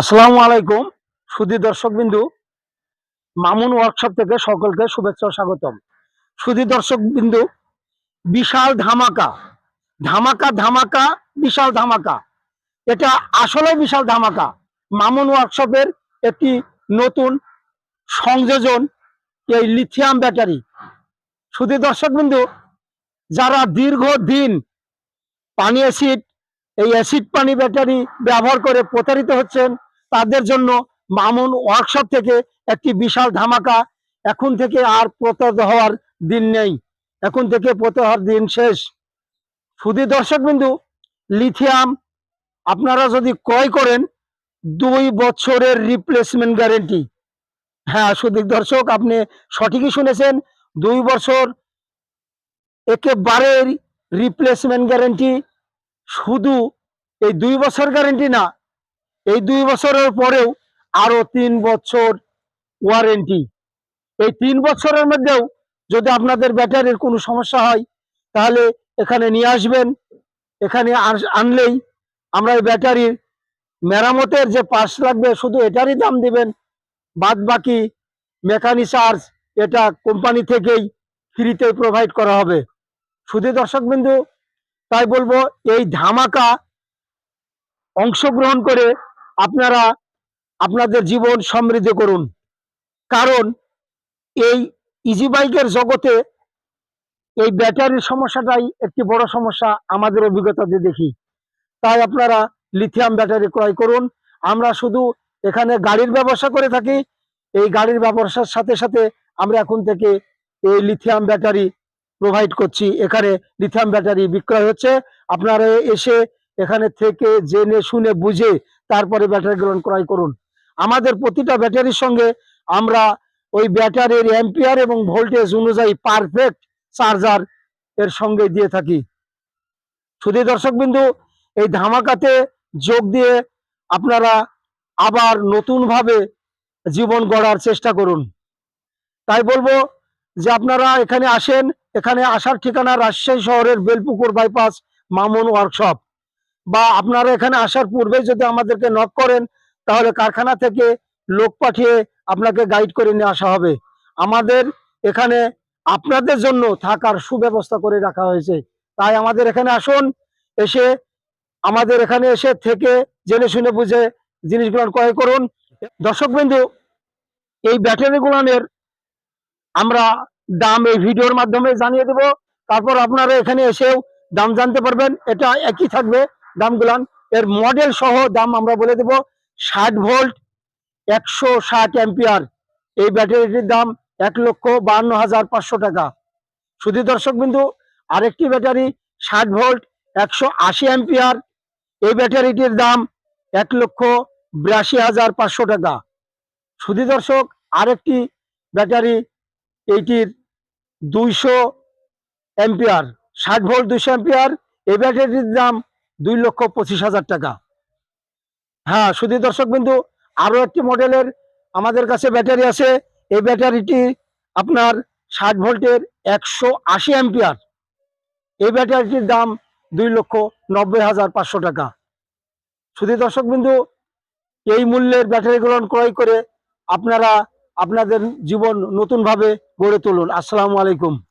আসসালামু আলাইকুম সুধী দর্শক বিন্দু মামুন ওয়ার্কশপ থেকে সকলকে শুভেচ্ছা স্বাগতম। সুধী দর্শক বিন্দু, বিশাল ধামাকা ধামাকা ধামাকা, বিশাল ধামাকা। এটা আসলে বিশাল ধামাকা। মামুন ওয়ার্কশপের একটি নতুন সংযোজন, এই লিথিয়াম ব্যাটারি সুধী দর্শক বিন্দু, যারা দীর্ঘদিন পানি অ্যাসিড এই অ্যাসিড পানি ব্যাটারি ব্যবহার করে প্রতারিত হচ্ছেন তাদের জন্য মামুন ওয়ার্কশপ থেকে একটি বিশাল ধামাকা এখন থেকে আর প্রতারিত হওয়ার দিন নেই। এখন থেকে প্রতারিত হওয়ার দিন শেষ। শুধু দর্শক বিন্দু লিথিয়াম আপনারা যদি ক্রয় করেন, দুই বছরের রিপ্লেসমেন্ট গ্যারেন্টি হ্যাঁ সুদীপ দর্শক, আপনি সঠিকই শুনেছেন, দুই বছর একেবারে রিপ্লেসমেন্ট গ্যারেন্টি শুধু এই দুই বছর গ্যারেন্টি না এই দুই বছরের পরেও আরও তিন বছর ওয়ারেন্টি এই তিন বছরের মধ্যেও যদি আপনাদের ব্যাটারির কোনো সমস্যা হয়, তাহলে এখানে নিয়ে আসবেন। এখানে আনলেই আমরা এই ব্যাটারির মেরামতের যে পাস লাগবে, শুধু এটারই দাম দিবেন। বাদ বাকি মেকানিক চার্জ এটা কোম্পানি থেকেই ফ্রিতে প্রোভাইড করা হবে। শুধু দর্শক বিন্দু তাই বলব, এই ধামাকা অংশগ্রহণ করে আপনারা আপনাদের জীবন সমৃদ্ধ করুন। কারণ এই ইজি বাইকের জগতে এই ব্যাটারির সমস্যাটাই একটি বড় সমস্যা আমাদের অভিজ্ঞতাতে দেখি। তাই আপনারা লিথিয়াম ব্যাটারি ক্রয় করুন। আমরা শুধু এখানে গাড়ির ব্যবসা করে থাকি। এই গাড়ির ব্যবসার সাথে সাথে আমরা এখন থেকে এই লিথিয়াম ব্যাটারি প্রোভাইড করছি। এখানে লিথিয়াম ব্যাটারি বিক্রয় হচ্ছে। আপনারা এসে এখানে থেকে জেনে শুনে বুঝে তারপরে ব্যাটারি গ্রহণ ক্রয় করুন। আমাদের প্রতিটা ব্যাটারির সঙ্গে আমরা ওই ব্যাটারির অ্যাম্পিয়ার এবং ভোল্টেজ অনুযায়ী পারফেক্ট চার্জার এর সঙ্গে দিয়ে থাকি। শুধু দর্শক বিন্দু এই ধামাকাতে যোগ দিয়ে আপনারা আবার নতুনভাবে জীবন গড়ার চেষ্টা করুন। তাই বলব যে আপনারা এখানে আসেন, এখানে আসার ঠিকানা রাজশাহী শহরের বেলপুকুর বাইপাস মামুন ওয়ার্কশপ বা আপনারা এখানে আসার পূর্বে যদি আমাদেরকে নক করেন, তাহলে কারখানা থেকে লোক পাঠিয়ে আপনাকে গাইড করে নিয়ে আসা হবে। আমাদের এখানে আপনাদের জন্য থাকার সুব্যবস্থা করে রাখা হয়েছে। তাই আমাদের এখানে আসুন, এসে আমাদের এখানে এসে থেকে জেনে শুনে বুঝে জিনিসগুলো ক্রয় করুন। দর্শক বিন্দু, এই ব্যাটারি গুলানের আমরা দাম এই ভিডিওর মাধ্যমে জানিয়ে দেব। তারপর আপনারা এখানে এসেও দাম জানতে পারবেন, এটা একই থাকবে। দামগুলান। এর মডেল সহ দাম আমরা বলে দেব ষাট ভোল্ট একশো ষাট অ্যাম্পিয়ার এই ব্যাটারিটির দাম এক লক্ষ বাহান্ন হাজার পাঁচশো টাকা। শুধু দর্শক বিন্দু, আরেকটি ব্যাটারি ষাট ভোল্ট একশো আশি অ্যাম্পিয়ার এই ব্যাটারিটির দাম এক লক্ষ বিরাশি হাজার পাঁচশো টাকা। শুধু দর্শক, আরেকটি ব্যাটারি এইটির দুইশো অ্যাম্পিয়ার ষাট ভোল্ট দুইশো অ্যাম্পিয়ার এই ব্যাটারিটির দাম দুই লক্ষ পঁচিশ হাজার টাকা। হ্যাঁ শুধু দর্শক বিন্দু, আরও একটি মডেলের আমাদের কাছে ব্যাটারি আছে। এই ব্যাটারিটি আপনার ষাট ভোল্টের একশো আশি অ্যাম্পিয়ার। এই ব্যাটারিটির দাম দুই লক্ষ নব্বই হাজার পাঁচশো টাকা। শুধু দর্শক বিন্দু, এই মূল্যের ব্যাটারিগুলো ক্রয় করে আপনারা আপনাদের জীবন নতুনভাবে গড়ে তুলুন। আসসালামু আলাইকুম।